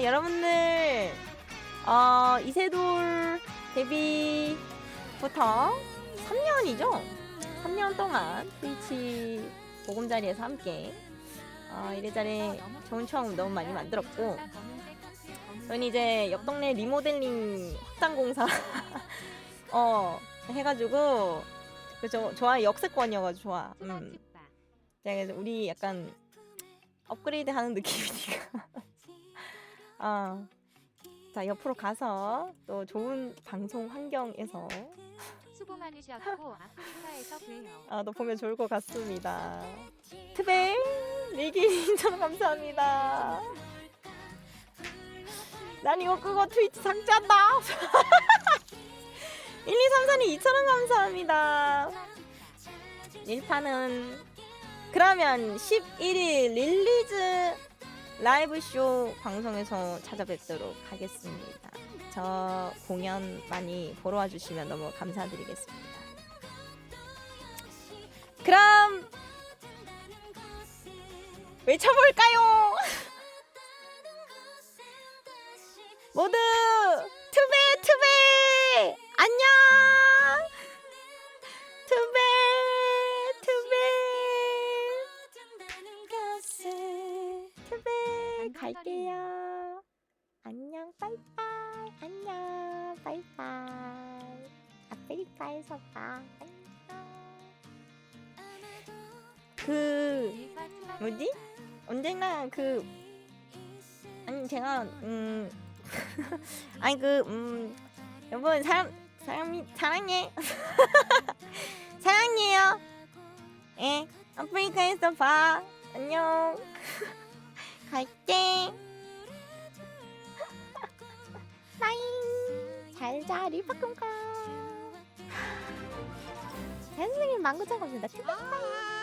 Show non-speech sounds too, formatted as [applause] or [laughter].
자, 여러분들, 어, 이세돌 데뷔부터 3년이죠? 3년 동안 트위치 보금자리에서 함께 어, 이래저래 좋은 추억 너무 많이 만들었고 저는 이제 옆 동네 리모델링 확장 공사 [laughs] 어 해가지고 그죠 좋아 역세권이어가지고 좋아. 음. 자, 그래서 우리 약간 업그레이드 하는 느낌이니까. 아. 자, 옆으로 가서 또 좋은 방송 환경에서 수고 많으셨고 아프리카에서 봬요. 아, 또 보면 좋을 것 같습니다. 트베 리기 천 감사합니다. 난 이거 끄고 트위치 삭제한다. 1, 2, 3, 4님 2,000원 감사합니다. 1파는 그러면 11일 릴리즈 라이브 쇼 방송에서 찾아뵙도록 하겠습니다. 저 공연 많이 보러 와주시면 너무 감사드리겠습니다. 그럼 외쳐볼까요? [laughs] 모두 갈게요. 안녕 빠이빠이. 안녕 빠이빠이. 아프리카에서 봐. 안녕. 그 뭐지? 언제나 그 아니 제가 음 [laughs] 아니 그 음 여러분 사람 사람이 사랑해. [laughs] 사랑해요. 예 아프리카에서 봐. 안녕 [laughs] 갈게. 빠잉 잘자 리파꿈까 선생님 망고 작업입니다. 빠이빠이